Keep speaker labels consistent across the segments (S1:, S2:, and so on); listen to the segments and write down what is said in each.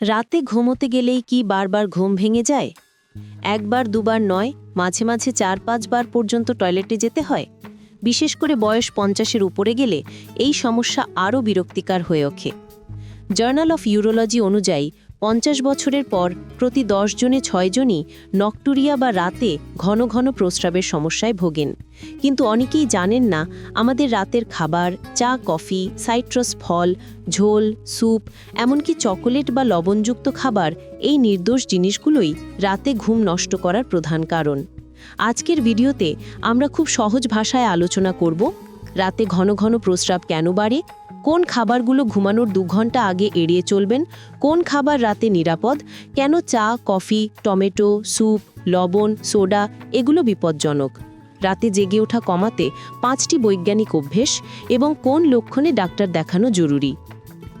S1: রাতে ঘুমোতে গেলেই কি বারবার ঘুম ভেঙে যায়? একবার, দুবার নয়, মাঝে মাঝে চার পাঁচবার পর্যন্ত টয়লেটে যেতে হয়। বিশেষ করে বয়স পঞ্চাশের উপরে গেলে এই সমস্যা আরও বিরক্তিকার হয়ে ওঠে। জার্নাল অফ ইউরোলজি অনুযায়ী পঞ্চাশ বছরের পর প্রতি দশ জনে ছয়জনই নকটুরিয়া বা রাতে ঘন ঘন প্রস্রাবের সমস্যায় ভোগেন। কিন্তু অনেকেই জানেন না, আমাদের রাতের খাবার, চা, কফি, সাইট্রাস, ফল, ঝোল, স্যুপ, এমনকি চকোলেট বা লবণযুক্ত খাবার, এই নির্দোষ জিনিসগুলোই রাতে ঘুম নষ্ট করার প্রধান কারণ। আজকের ভিডিওতে আমরা খুব সহজ ভাষায় আলোচনা করব, রাতে ঘন ঘন প্রস্রাব কেন বাড়ে কোন খাবারগুলো ঘুমানোর দু ঘণ্টা আগে এড়িয়ে চলবেন? কোন খাবার রাতে নিরাপদ? কেন চা, কফি, টমেটো, স্যুপ, লবণ, সোডা এগুলো বিপজ্জনক? রাতে জেগে ওঠা কমাতে পাঁচটি বৈজ্ঞানিক অভ্যেস এবং কোন লক্ষণে ডাক্তার দেখানো জরুরি?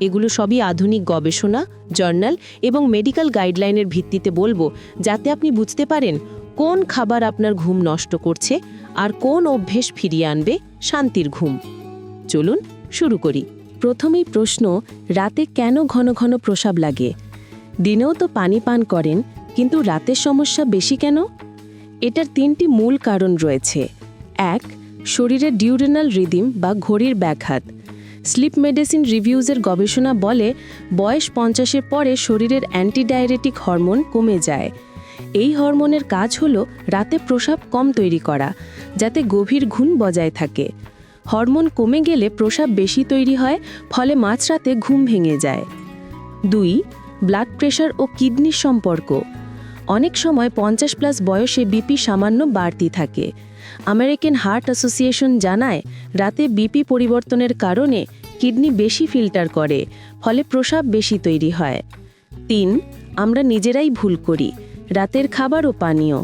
S1: এগুলো সবই আধুনিক গবেষণা, জার্নাল এবং মেডিকেল গাইডলাইনের ভিত্তিতে বলব, যাতে আপনি বুঝতে পারেন কোন খাবার আপনার ঘুম নষ্ট করছে আর কোন অভ্যেস ফিরিয়ে আনবে শান্তির ঘুম। চলুন শুরু করি। প্রথমেই প্রশ্ন, রাতে কেন ঘন ঘন প্রসাব লাগে? দিনেও তো পানি পান করেন, কিন্তু রাতের সমস্যা বেশি কেন? এটার তিনটি মূল কারণ রয়েছে। এক শরীরের ডিউরেনাল রিদিম বা ঘড়ির ব্যাঘাত। স্লিপ মেডিসিন রিভিউজের গবেষণা বলে, বয়স পঞ্চাশের পরে শরীরের অ্যান্টিডায়ারেটিক হরমোন কমে যায়। এই হরমোনের কাজ হলো রাতে প্রসাব কম তৈরি করা, যাতে গভীর ঘুম বজায় থাকে। হরমোন কমে গেলে প্রসাব বেশি তৈরি হয়, ফলে মাঝরাতে ঘুম ভেঙে যায়। দুই ব্লাড প্রেশার ও কিডনির সম্পর্ক। অনেক সময় পঞ্চাশ প্লাস বয়সে বিপি সামান্য বাড়তি থাকে। আমেরিকান হার্ট অ্যাসোসিয়েশন জানায়, রাতে বিপি পরিবর্তনের কারণে কিডনি বেশি ফিল্টার করে, ফলে প্রসাব বেশি তৈরি হয়। তিন, আমরা নিজেরাই ভুল করি, রাতের খাবার ও পানীয়।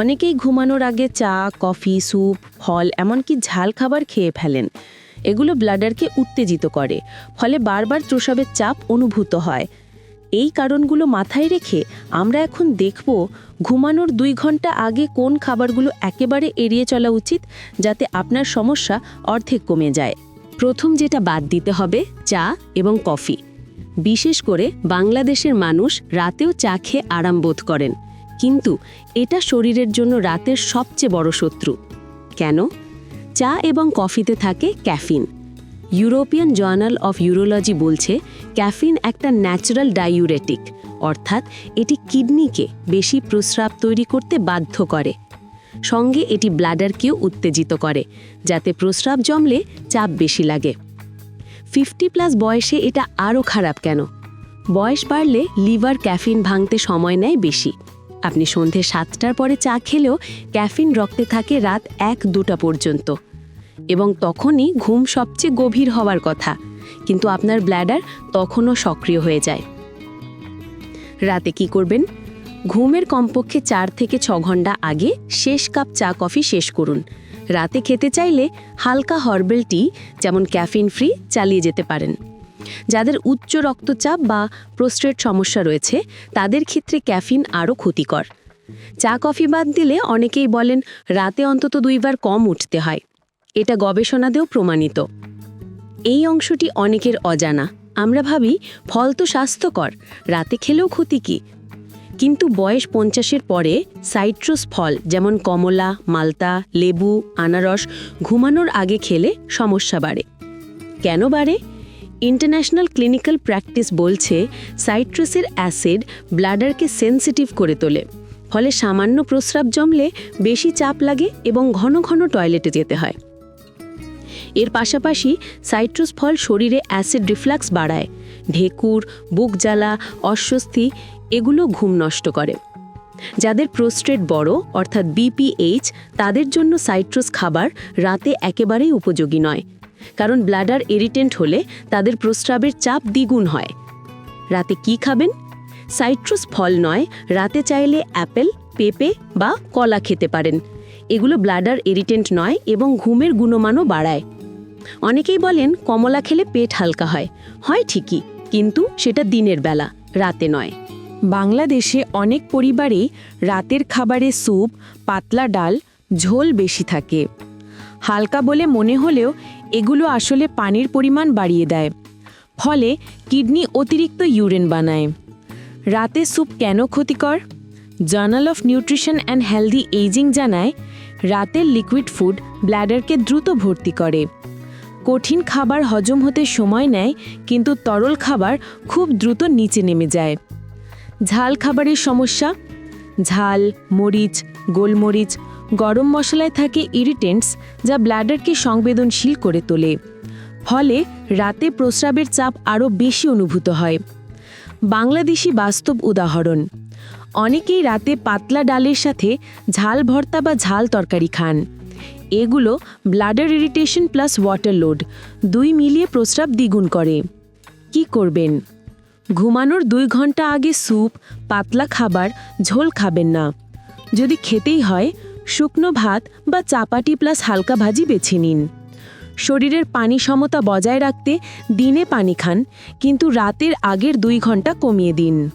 S1: অনেকেই ঘুমানোর আগে চা, কফি, স্যুপ, ফল, এমনকি ঝাল খাবার খেয়ে ফেলেন। এগুলো ব্লাডারকে উত্তেজিত করে, ফলে বারবার প্রসাবের চাপ অনুভূত হয়। এই কারণগুলো মাথায় রেখে আমরা এখন দেখব ঘুমানোর দুই ঘণ্টা আগে কোন খাবারগুলো একেবারে এড়িয়ে চলা উচিত, যাতে আপনার সমস্যা অর্ধেক কমে যায়। প্রথম যেটা বাদ দিতে হবে, চা এবং কফি। বিশেষ করে বাংলাদেশের মানুষ রাতেও চা খেয়ে আরাম বোধ করেন। কিন্তু এটা শরীরের জন্য রাতের সবচেয়ে বড় শত্রু। কেন? চা এবং কফিতে থাকে caffeine. European journal of urology বলছে, ক্যাফিন একটা ন্যাচারাল ডাইউরেটিক, অর্থাৎ এটি কিডনিকে বেশি প্রস্রাব তৈরি করতে বাধ্য করে। সঙ্গে এটি ব্লাডারকেও উত্তেজিত করে, যাতে প্রস্রাব জমলে চাপ বেশি লাগে। ফিফটি প্লাস বয়সে এটা আরও খারাপ কেন? বয়স বাড়লে লিভার ক্যাফিন ভাঙতে সময় নেয় বেশি। আপনি সন্ধে সাতটার পরে চা খেলেও ক্যাফিন রক্তে থাকে রাত এক দুটা পর্যন্ত। এবং তখনই ঘুম সবচেয়ে গভীর হওয়ার কথা। কিন্তু আপনার ব্ল্যাডার তখনও সক্রিয় হয়ে যায়। রাতে কি করবেন? ঘুমের কমপক্ষে চার থেকে ছ ঘণ্টা আগে শেষ কাপ চা কফি শেষ করুন। রাতে খেতে চাইলে হালকা হর্বেল টি, যেমন ক্যাফিন ফ্রি, চালিয়ে যেতে পারেন। যাদের উচ্চ রক্তচাপ বা প্রোস্ট্রেট সমস্যা রয়েছে, তাদের ক্ষেত্রে ক্যাফিন আরও ক্ষতিকর। চা, কফি বাদ দিলে অনেকেই বলেন, রাতে অন্তত দুইবার কম উঠতে হয়। এটা গবেষণাতেও প্রমাণিত। এই অংশটি অনেকের অজানা। আমরা ভাবি, ফল তো স্বাস্থ্যকর, রাতে খেলেও ক্ষতি কী? কিন্তু বয়স পঞ্চাশের পরে সাইট্রাস ফল, যেমন কমলা, মালতা, লেবু, আনারস, ঘুমানোর আগে খেলে সমস্যা বাড়ে। কেন বাড়ে? ইন্টারন্যাশনাল ক্লিনিক্যাল প্র্যাকটিস বলছে, সাইট্রাসের অ্যাসিড ব্লাডারকে সেন্সিটিভ করে তোলে। ফলে সামান্য প্রস্রাব জমলে বেশি চাপ লাগে এবং ঘন ঘন টয়লেটে যেতে হয়। এর পাশাপাশি সাইট্রাস ফল শরীরে অ্যাসিড রিফ্লাক্স বাড়ায়। ঢেকুর, বুক জ্বালা, অস্বস্তি, এগুলো ঘুম নষ্ট করে। যাদের প্রোস্ট্রেট বড়, অর্থাৎ বিপিএইচ তাদের জন্য সাইট্রাস খাবার রাতে একেবারেই উপযোগী নয়। কারণ ব্লাডার এরিটেন্ট হলে তাদের প্রস্রাবের চাপ দ্বিগুণ হয়। রাতে কি খাবেন? সাইট্রাস ফল নয়, রাতে চাইলে অ্যাপেল, পেঁপে বা কলা খেতে পারেন। এগুলো ব্লাডার এরিটেন্ট নয় এবং ঘুমের গুণমানও বাড়ায়। অনেকেই বলেন কমলা খেলে পেট হালকা হয়। হয় ঠিকই, কিন্তু সেটা দিনের বেলা, রাতে নয়।
S2: বাংলাদেশে অনেক পরিবারেই রাতের খাবারে স্যুপ, পাতলা ডাল, ঝোল বেশি থাকে। হালকা বলে মনে হলেও এগুলো আসলে পানির পরিমাণ বাড়িয়ে দেয়। ফলে কিডনি অতিরিক্ত ইউরেন বানায়। রাতে স্যুপ কেন ক্ষতিকর? Journal of nutrition and healthy ageing জানায় রাতের লিকুইড ফুড ব্ল্যাডারকে দ্রুত ভর্তি করে। কঠিন খাবার হজম হতে সময় নেয়, কিন্তু তরল খাবার খুব দ্রুত নিচে নেমে যায়। ঝাল খাবারের সমস্যা? ঝাল, মরিচ, গোলমরিচ গরম মশলায় থাকে ইরিটেন্টস যা ব্ল্যাডারকে সংবেদনশীল করে তোলে। ফলে রাতে প্রস্রাবের চাপ আরও বেশি অনুভূত হয়। বাংলাদেশি বাস্তব উদাহরণ, অনেকেই রাতে পাতলা ডালের সাথে ঝাল ভর্তা বা ঝাল তরকারি খান। এগুলো bladder irritation plus water load, দুই মিলিয়ে প্রস্রাব দ্বিগুণ করে। কি করবেন? ঘুমানোর দুই ঘণ্টা আগে স্যুপ, পাতলা খাবার, ঝোল খাবেন না। যদি খেতেই হয় শুকনো ভাত বা চাপাটি প্লাস হালকা ভাজি বেছে নিন। শরীরের পানি সমতা বজায় রাখতে দিনে পানি খান, কিন্তু রাতের আগের দুই ঘণ্টা কমিয়ে দিন।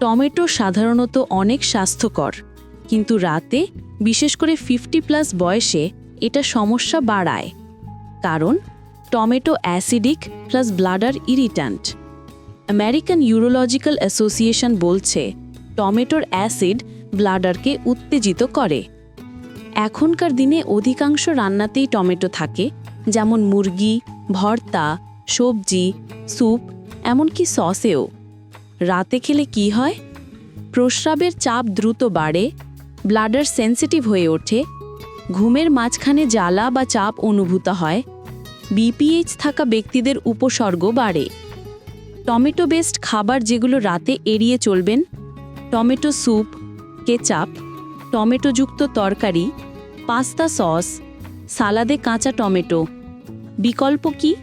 S3: টমেটো সাধারণত অনেক স্বাস্থ্যকর, কিন্তু রাতে, বিশেষ করে ফিফটি প্লাস বয়সে, এটা সমস্যা বাড়ায়। কারণ, tomato acidic plus bladder irritant American urological association বলছে, টমেটোর অ্যাসিড ব্লাডারকে উত্তেজিত করে। এখনকার দিনে অধিকাংশ রান্নাতেই টমেটো থাকে, যেমন মুরগি, ভর্তা, সবজি, স্যুপ, এমনকি সসেও। রাতে খেলে কি হয়? প্রস্রাবের চাপ দ্রুত বাড়ে, ব্লাডার সেন্সিটিভ হয়ে ওঠে, ঘুমের মাঝখানে জ্বালা বা চাপ অনুভূত হয়, বিপিএইচ থাকা ব্যক্তিদের উপসর্গ বাড়ে। টমেটো বেসড খাবার যেগুলো রাতে এড়িয়ে চলবেন, টমেটো স্যুপ, কেচাপ টমেটোযুক্ত তরকারি, পাস্তা সস, সালাদে কাঁচা টমেটো। বিকল্প কি?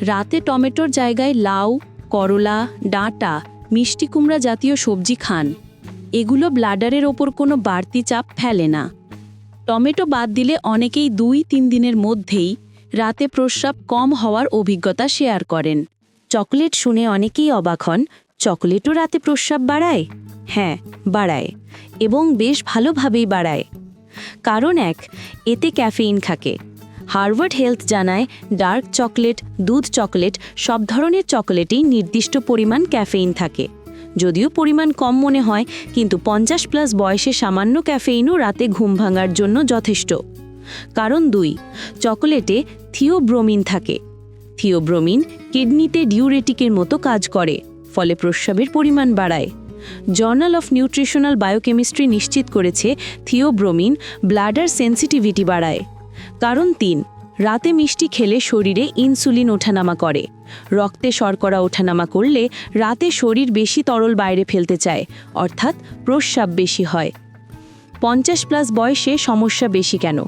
S3: রাতে টমেটোর জায়গায় লাউ, করলা, ডাঁটা, মিষ্টি কুমড়া জাতীয় সবজি খান। এগুলো ব্লাডারের ওপর কোনো বাড়তি চাপ ফেলে না। টমেটো বাদ দিলে অনেকেই দুই তিন দিনের মধ্যেই রাতে প্রস্রাব কম হওয়ার অভিজ্ঞতা শেয়ার করেন। চকলেট শুনে অনেকেই অবাক হন, চকলেটও রাতে প্রস্রাব বাড়ায়? হ্যাঁ বাড়ায়। এবং বেশ ভালোভাবেই বাড়ায়। কারণ এক, এতে ক্যাফেইন থাকে। হার্ভার্ড হেলথ জানায়, ডার্ক চকলেট, দুধ চকলেট, সব ধরনের চকলেটেই নির্দিষ্ট পরিমাণ ক্যাফেইন থাকে। যদিও পরিমাণ কম মনে হয়, কিন্তু পঞ্চাশ প্লাস বয়সে সামান্য ক্যাফেইনও রাতে ঘুম ভাঙার জন্য যথেষ্ট। কারণ দুই, চকলেটে থিওব্রোমিন থাকে। থিওব্রোমিন কিডনিতে ডিউরেটিকের মতো কাজ করে, ফলে প্রস্রাবের পরিমাণ বাড়ায়। জার্নাল অফ নিউট্রিশনাল বায়োকেমিস্ট্রি নিশ্চিত করেছে থিওব্রোমিন ব্লাডার সেন্সিটিভিটি বাড়ায়। কারণ তিন, রাতে মিষ্টি খেলে শরীরে ইনসুলিন ওঠানামা করে। রক্তে শর্করা ওঠানামা করলে রাতে শরীর বেশি তরল বাইরে ফেলতে চায়, অর্থাৎ প্রস্রাব বেশি হয়। পঞ্চাশ প্লাস বয়সে সমস্যা বেশি কেন?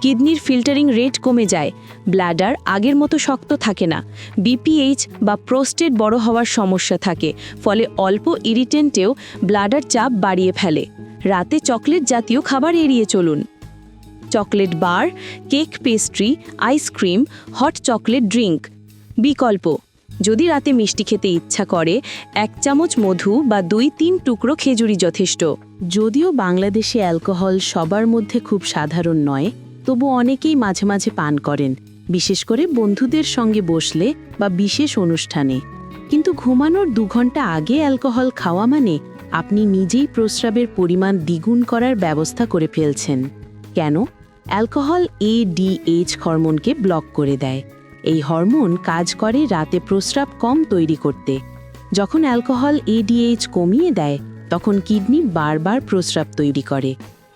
S3: কিডনির ফিল্টারিং রেট কমে যায়। ব্ল্যাডার আগের মতো শক্ত থাকে না। বিপিএইচ বা প্রোস্টেট বড় হওয়ার সমস্যা থাকে, ফলে অল্প ইরিটেন্টেও ব্লাডার চাপ বাড়িয়ে ফেলে। রাতে চকলেট জাতীয় খাবার এড়িয়ে চলুন। Chocolate bar, cake pastry ice cream hot chocolate drink. বিকল্প, যদি রাতে মিষ্টি খেতে ইচ্ছা করে, এক চামচ মধু বা দুই তিন টুকরো খেজুরি যথেষ্ট।
S1: যদিও বাংলাদেশে অ্যালকোহল সবার মধ্যে খুব সাধারণ নয় তবু অনেকেই মাঝে মাঝে পান করেন, বিশেষ করে বন্ধুদের সঙ্গে বসলে বা বিশেষ অনুষ্ঠানে। কিন্তু ঘুমানোর দু ঘণ্টা আগে অ্যালকোহল খাওয়া মানে আপনি নিজেই প্রস্রাবের পরিমাণ দ্বিগুণ করার ব্যবস্থা করে ফেলছেন। কেন? অ্যালকোহল এডিএইচ হরমোনকে ব্লক করে দেয়। এই হরমোন কাজ করে রাতে প্রস্রাব কম তৈরি করতে। যখন অ্যালকোহল এডিএইচ কমিয়ে দেয়, তখন কিডনি বারবার প্রস্রাব তৈরি করে।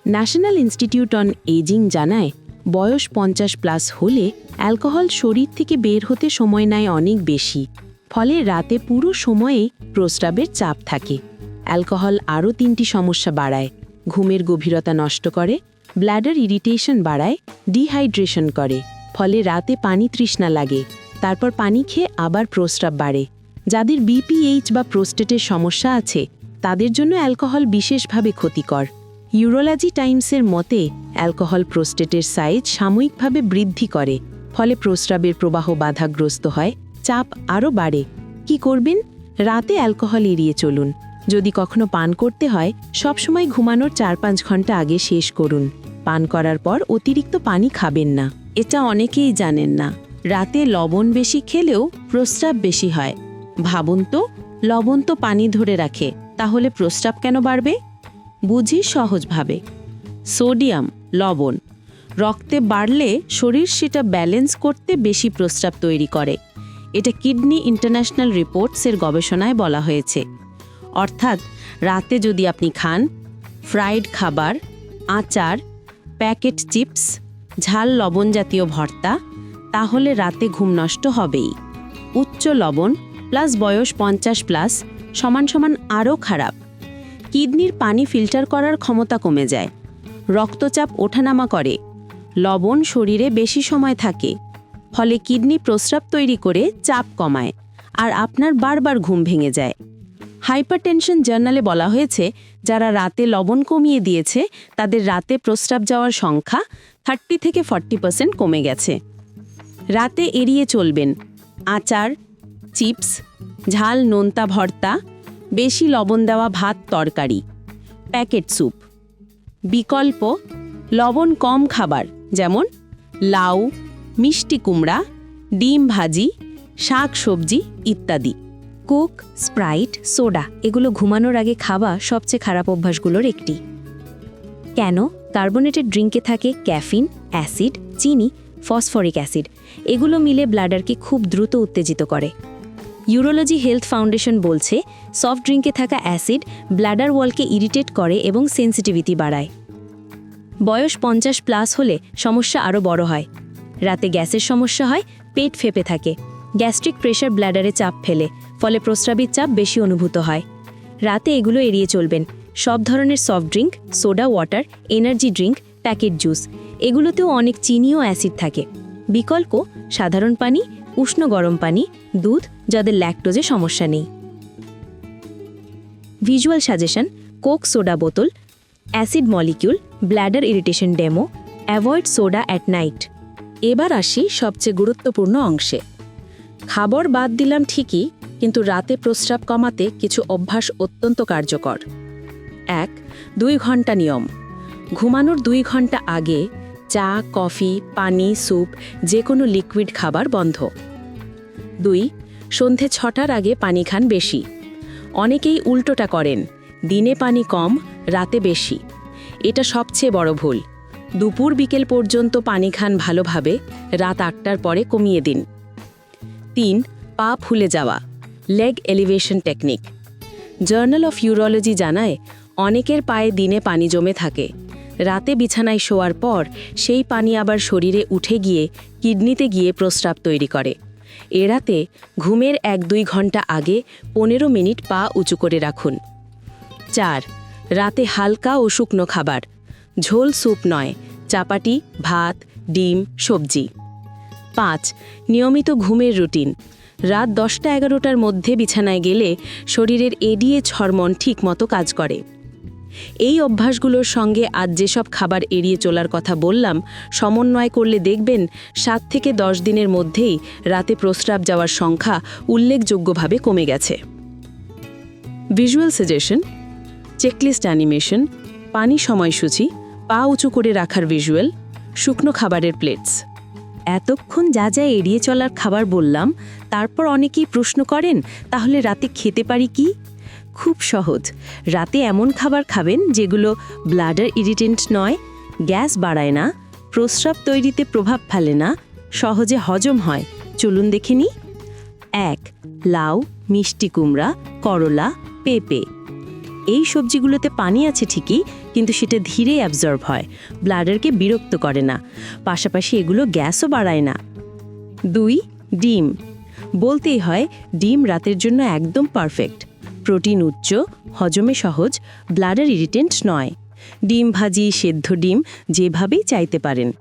S1: ন্যাশনাল ইনস্টিটিউট অন এজিং জানায় বয়স পঞ্চাশ প্লাস হলে অ্যালকোহল শরীর থেকে বের হতে সময় নেয় অনেক বেশি। ফলে রাতে পুরো সময়ে প্রস্রাবের চাপ থাকে। অ্যালকোহল আরও তিনটি সমস্যা বাড়ায়। ঘুমের গভীরতা নষ্ট করে ব্ল্যাডার ইরিটেশন বাড়ায়, ডিহাইড্রেশন করে, ফলে রাতে পানি তৃষ্ণা লাগে। তারপর পানি খেয়ে আবার প্রস্রাব বাড়ে। যাদের বিপিএইচ বা প্রোস্টেটের সমস্যা আছে, তাদের জন্য অ্যালকোহল বিশেষভাবে ক্ষতিকর। ইউরোলজি টাইমসের মতে, অ্যালকোহল প্রোস্টেটের সাইজ সাময়িকভাবে বৃদ্ধি করে, ফলে প্রস্রাবের প্রবাহ বাধাগ্রস্ত হয়, চাপ আরও বাড়ে। কি করবেন? রাতে অ্যালকোহল এড়িয়ে চলুন। যদি কখনো পান করতে হয়, সবসময় ঘুমানোর চার পাঁচ ঘণ্টা আগে শেষ করুন। পান করার পর অতিরিক্ত পানি খাবেন না।
S3: এটা অনেকেই জানেন না। রাতে লবণ বেশি খেলেও প্রস্রাব বেশি হয়। ভাবুন তো, লবণ তো পানি ধরে রাখে, তাহলে প্রস্রাব কেন বাড়বে? বুঝি সহজভাবে। সোডিয়াম, লবণ। রক্তে বাড়লে শরীর সেটা ব্যালেন্স করতে বেশি প্রস্রাব তৈরি করে। এটা কিডনি ইন্টারন্যাশনাল রিপোর্টসের গবেষণায় বলা হয়েছে। অর্থাৎ রাতে যদি আপনি খান, ফ্রাইড খাবার, আচার, প্যাকেট চিপস, ঝাল লবণ জাতীয় ভর্তা, তাহলে রাতে ঘুম নষ্ট হবেই। উচ্চ লবণ প্লাস বয়স পঞ্চাশ প্লাস সমান সমান আরও খারাপ। কিডনির পানি ফিল্টার করার ক্ষমতা কমে যায়। রক্তচাপ ওঠানামা করে। লবণ শরীরে বেশি সময় থাকে। ফলে কিডনি প্রস্রাব তৈরি করে চাপ কমায় আর আপনার বারবার ঘুম ভেঙে যায়। হাইপারটেনশন জার্নালে বলা হয়েছে, যারা রাতে লবণ কমিয়ে দিয়েছে, তাদের রাতে প্রস্রাব যাওয়ার সংখ্যা থার্টি থেকে ফর্টি পার্সেন্ট কমে গেছে। রাতে এড়িয়ে চলবেন। আচার, চিপস, ঝাল, নোনতা, ভর্তা বেশি লবণ দেওয়া ভাত তরকারি। Packet soup. বিকল্প, লবণ কম খাবার, যেমন লাউ, মিষ্টি কুমড়া, ডিম ভাজি, শাক সবজি ইত্যাদি।
S1: কোক, স্প্রাইট, সোডা এগুলো ঘুমানোর আগে খাওয়া সবচেয়ে খারাপ অভ্যাসগুলোর একটি। কেন? কার্বোনেটেড ড্রিঙ্কে থাকে ক্যাফিন, অ্যাসিড, চিনি, ফসফরিক অ্যাসিড। এগুলো মিলে ব্লাডারকে খুব দ্রুত উত্তেজিত করে। ইউরোলজি হেলথ ফাউন্ডেশন বলছে, সফট ড্রিঙ্কে থাকা অ্যাসিড ব্লাডার ওয়ালকে ইরিটেট করে এবং সেন্সিটিভিটি বাড়ায়। বয়স পঞ্চাশ প্লাস হলে সমস্যা আরও বড় হয়। রাতে গ্যাসের সমস্যা হয়, পেট ফেপে থাকে। গ্যাস্ট্রিক প্রেশার ব্ল্যাডারে চাপ ফেলে, ফলে প্রস্রাবের চাপ বেশি অনুভূত হয়। রাতে এগুলো এড়িয়ে চলবেন। সব ধরনের soft drink, soda, water, energy drink, packet juice, এগুলোতেও অনেক চিনি ও অ্যাসিড থাকে। বিকল্প, সাধারণ পানি উষ্ণ গরম পানি, দুধ, যাদের ল্যাকটোজে সমস্যা নেই। Visual suggestion coke soda bottle acid molecule bladder irritation demo avoid soda at night
S3: এবার আসি সবচেয়ে গুরুত্বপূর্ণ অংশে। খাবার বাদ দিলাম ঠিকই, কিন্তু রাতে প্রস্রাব কমাতে কিছু অভ্যাস অত্যন্ত কার্যকর। এক, দুই ঘণ্টা নিয়ম। ঘুমানোর দুই ঘণ্টা আগে চা, কফি, পানি, স্যুপ যে কোনো লিকুইড খাবার বন্ধ। দুই, সন্ধে ছটার আগে পানি খান বেশি। অনেকেই উল্টোটা করেন, দিনে পানি কম, রাতে বেশি। এটা সবচেয়ে বড় ভুল। দুপুর বিকেল পর্যন্ত পানি খান ভালোভাবে, রাত আটটার পরে কমিয়ে দিন। তিন, পা ফুলে যাওয়া, leg elevation technique. Journal of urology জানায়, অনেকের পায়ে দিনে পানি জমে থাকে। রাতে বিছানায় শোয়ার পর সেই পানি আবার শরীরে উঠে গিয়ে কিডনিতে গিয়ে প্রস্রাব তৈরি করে। এড়াতে ঘুমের এক দুই ঘণ্টা আগে পনেরো মিনিট পা উঁচু করে রাখুন। চার, রাতে হালকা ও শুকনো খাবার। ঝোল স্যুপ নয়, চাপাটি, ভাত, ডিম, সবজি। পাঁচ, নিয়মিত ঘুমের রুটিন। রাত দশটা এগারোটার মধ্যে বিছানায় গেলে শরীরের এডিএচ হরমোন ঠিকমতো কাজ করে। এই অভ্যাসগুলোর সঙ্গে আজ যেসব খাবার এড়িয়ে চলার কথা বললাম, সমন্বয় করলে দেখবেন সাত থেকে দশ দিনের মধ্যেই রাতে প্রস্রাব যাওয়ার সংখ্যা উল্লেখযোগ্যভাবে কমে গেছে। ভিজুয়াল সাজেশন চেকলিস্ট অ্যানিমেশন পানি সময়সূচি, পা উঁচু করে রাখার ভিজুয়াল শুকনো খাবারের প্লেটস
S1: এতক্ষণ যা যা এড়িয়ে চলার খাবার বললাম, তারপর অনেকেই প্রশ্ন করেন, তাহলে রাতে খেতে পারি কি? খুব সহজ। রাতে এমন খাবার খাবেন যেগুলো ব্লাডার ইরিটেন্ট নয়, গ্যাস বাড়ায় না, প্রস্রাব তৈরিতে প্রভাব ফেলে না, সহজে হজম হয়। চলুন দেখে নিই। এক, লাউ, মিষ্টি কুমড়া, করলা, পেঁপে। এই সবজিগুলোতে পানি আছে ঠিকই, কিন্তু সেটা ধীরে অ্যাবজর্ব হয়, ব্লাডারকে বিরক্ত করে না। পাশাপাশি এগুলো গ্যাসও বাড়ায় না। দুই, ডিম। বলতেই হয়, ডিম রাতের জন্য একদম পারফেক্ট প্রোটিন উচ্চ, হজমে সহজ, ব্লাডার ইরিটেন্ট নয়। ডিম ভাজি, সেদ্ধ ডিম, যেভাবেই চাইতে পারেন।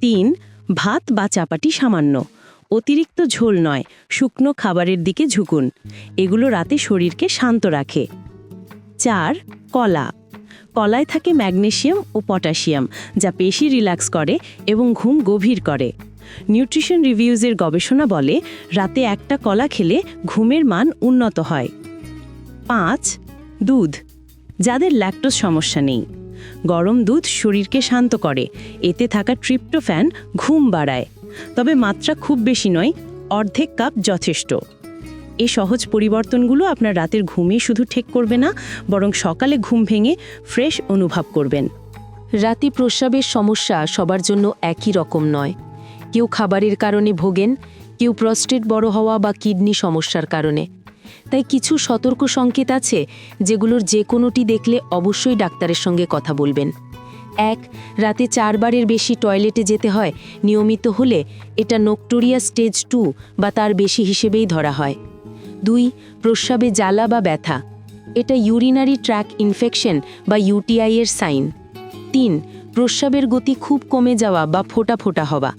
S1: তিন, ভাত বা চাপাটি সামান্য। অতিরিক্ত ঝোল নয়, শুকনো খাবারের দিকে ঝুঁকুন। এগুলো রাতে শরীরকে শান্ত রাখে। চার, কলা। কলায় থাকে ম্যাগনেশিয়াম ও পটাশিয়াম, যা পেশি রিল্যাক্স করে এবং ঘুম গভীর করে। নিউট্রিশন রিভিউজের গবেষণা বলে, রাতে একটা কলা খেলে ঘুমের মান উন্নত হয়। পাঁচ, দুধ। যাদের ল্যাকটোজ সমস্যা নেই। গরম দুধ শরীরকে শান্ত করে। এতে থাকা ট্রিপ্টোফ্যান ঘুম বাড়ায়। তবে মাত্রা খুব বেশি নয়, অর্ধেক কাপ যথেষ্ট।
S4: এই সহজ পরিবর্তনগুলো আপনার রাতের ঘুমে শুধু ঠিক করবে না, বরং সকালে ঘুম ভেঙে ফ্রেশ অনুভব করবেন।
S1: রাতে প্রস্রাবের সমস্যা সবার জন্য একই রকম নয়। কেউ খাবারের কারণে ভোগেন, কেউ প্রস্টেট বড় হওয়া বা কিডনি সমস্যার কারণে। তাই কিছু সতর্ক সংকেত আছে যেগুলোর যে কোনোটি দেখলে অবশ্যই ডাক্তারের সঙ্গে কথা বলবেন। এক, রাতে চারবারের বেশি টয়লেটে যেতে হয়, নিয়মিত হলে এটা নোক্টোরিয়া স্টেজ টু বা তার বেশি হিসেবেই ধরা হয়। দুই, প্রস্রাবে জ্বালা বা ব্যথা, এটা ইউরিনারি ট্র্যাক ইনফেকশন বা ইউটিআই এর সাইন। তিন, প্রস্রাবের গতি খুব কমে যাওয়া বা ফোটা ফোটা হওয়া,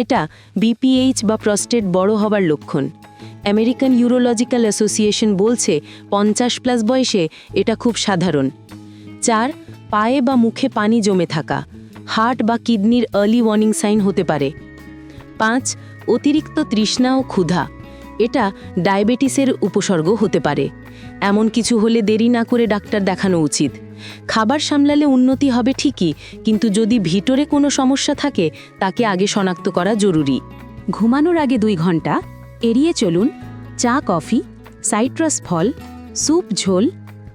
S1: এটা বিপিএইচ বা প্রস্টেট বড় হবার লক্ষণ। আমেরিকান ইউরোলজিক্যাল অ্যাসোসিয়েশন বলছে পঞ্চাশ প্লাস বয়সে এটা খুব সাধারণ। চার, পায়ে বা মুখে পানি জমে থাকা। হার্ট বা কিডনির আর্লি ওয়ার্নিং সাইন হতে পারে। পাঁচ, অতিরিক্ত তৃষ্ণা ও ক্ষুধা। এটা ডায়াবেটিসের উপসর্গ হতে পারে। এমন কিছু হলে দেরি না করে ডাক্তার দেখানো উচিত। খাবার সামলালে উন্নতি হবে ঠিকই, কিন্তু যদি ভিতরে কোনো সমস্যা থাকে, তাকে আগে শনাক্ত করা জরুরি।
S3: ঘুমানোর আগে দুই ঘণ্টা এড়িয়ে চলুন, চা, কফি, সাইট্রাস ফল, স্যুপ, ঝোল,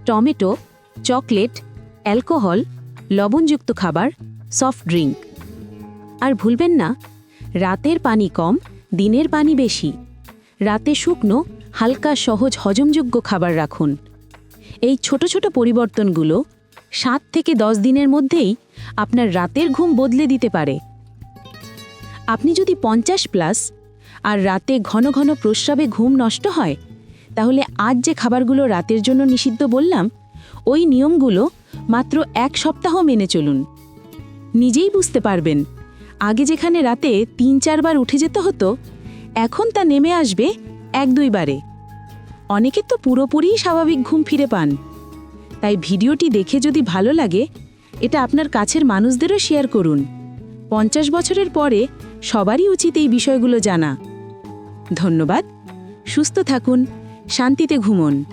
S3: টমেটো, চকলেট, অ্যালকোহল, লবণযুক্ত খাবার, সফট ড্রিঙ্ক। আর ভুলবেন না, রাতের পানি কম, দিনের পানি বেশি। রাতে শুকনো, হালকা, সহজ, হজমযোগ্য খাবার রাখুন। এই ছোট ছোট পরিবর্তনগুলো সাত থেকে দশ দিনের মধ্যেই আপনার রাতের ঘুম বদলে দিতে পারে। আপনি যদি পঞ্চাশ প্লাস আর রাতে ঘন ঘন প্রস্রাবে ঘুম নষ্ট হয়? তাহলে আজ যে খাবারগুলো রাতের জন্য নিষিদ্ধ বললাম, ওই নিয়মগুলো মাত্র এক সপ্তাহ মেনে চলুন। নিজেই বুঝতে পারবেন, আগে যেখানে রাতে তিন চারবার উঠে যেতে হতো, এখন তা নেমে আসবে এক দুইবারে। অনেকে তো পুরোপুরিই স্বাভাবিক ঘুম ফিরে পান। তাই ভিডিওটি দেখে যদি ভালো লাগে, এটা আপনার কাছের মানুষদেরও শেয়ার করুন। পঞ্চাশ বছরের পরে সবারই উচিত এই বিষয়গুলো জানা। ধন্যবাদ। সুস্থ থাকুন শান্তিতে ঘুমন।